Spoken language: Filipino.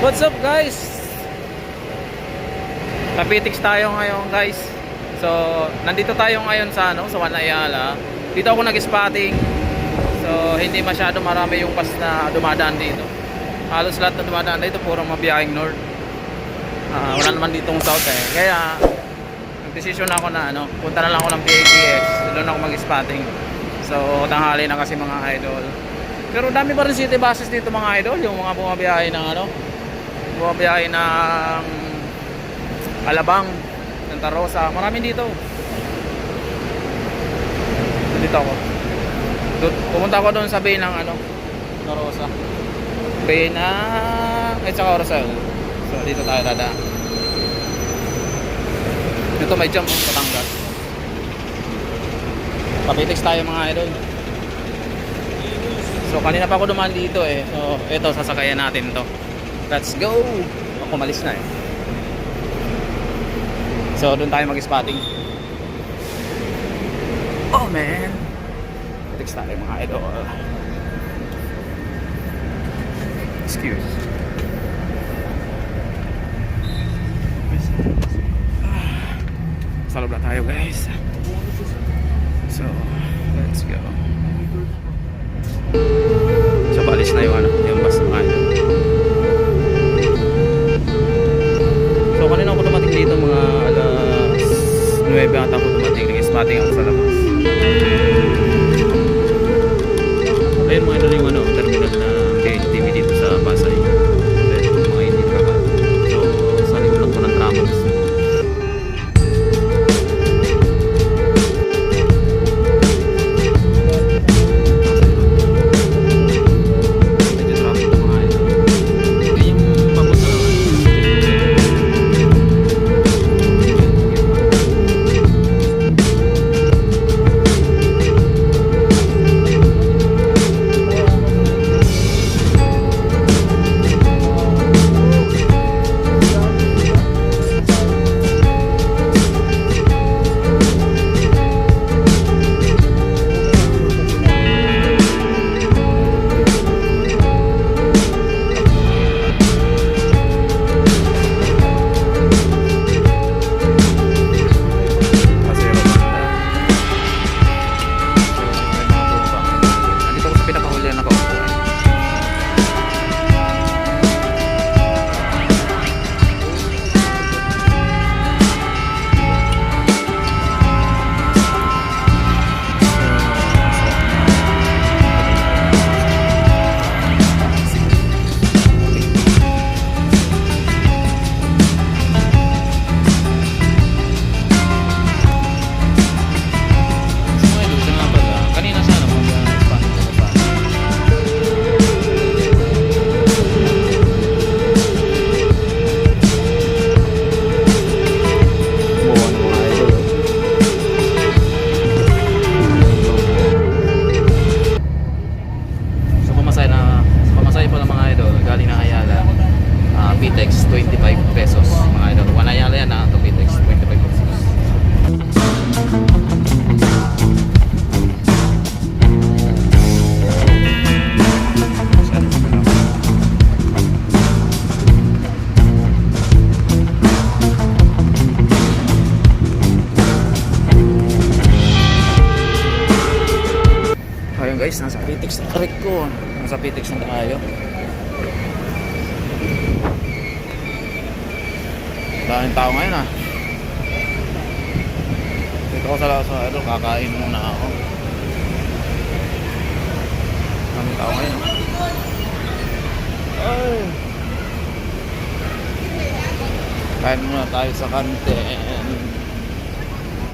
What's up guys? Kapitix tayo ngayon guys. So, nandito tayo ngayon sa ano, sa Wanayala. Dito ako nag-spotting. So, hindi masyado marami yung bus na dumadaan dito. Halos lahat na dumadaan dito puro mabiyahing north. Ah, wala naman ditong south eh. Kaya nag-decision ako na ano, punta na lang ako ng PATX. Doon ako mag-spotting. So, tanghali na kasi mga idol. Pero dami pa rin city buses dito mga idol, yung mga bumabiyahe ng ano, bumabiyahe ng Alabang, Santa Rosa, marami dito. Dito ako. Pumunta ako doon sa bay ng ano, Santa Rosa. Bay na, ay saka Rosel. So dito tayo dadaan. Dito may jump sa Batangas. Papitex tayo mga idol. So kanina pa ako dumaan dito eh. So ito sasakayan natin to. Let's go. Ako malis na eh. So doon tayo mag-spotting. Oh man. Text tayo mga idol. Excuse. Sa loob na tayo guys. So, let's go. So, balis na yung ano, yung bus ng ano. Dumating. Ako sa labas. Ayun mga ano yung ano, guys, nasa Pitex na trek ko. Nasa Pitex na tayo. Daming tao ngayon ah. Dito ako sa sa ano, kakain muna ako. Daming tao ngayon. Ay. Kain muna tayo sa kantin.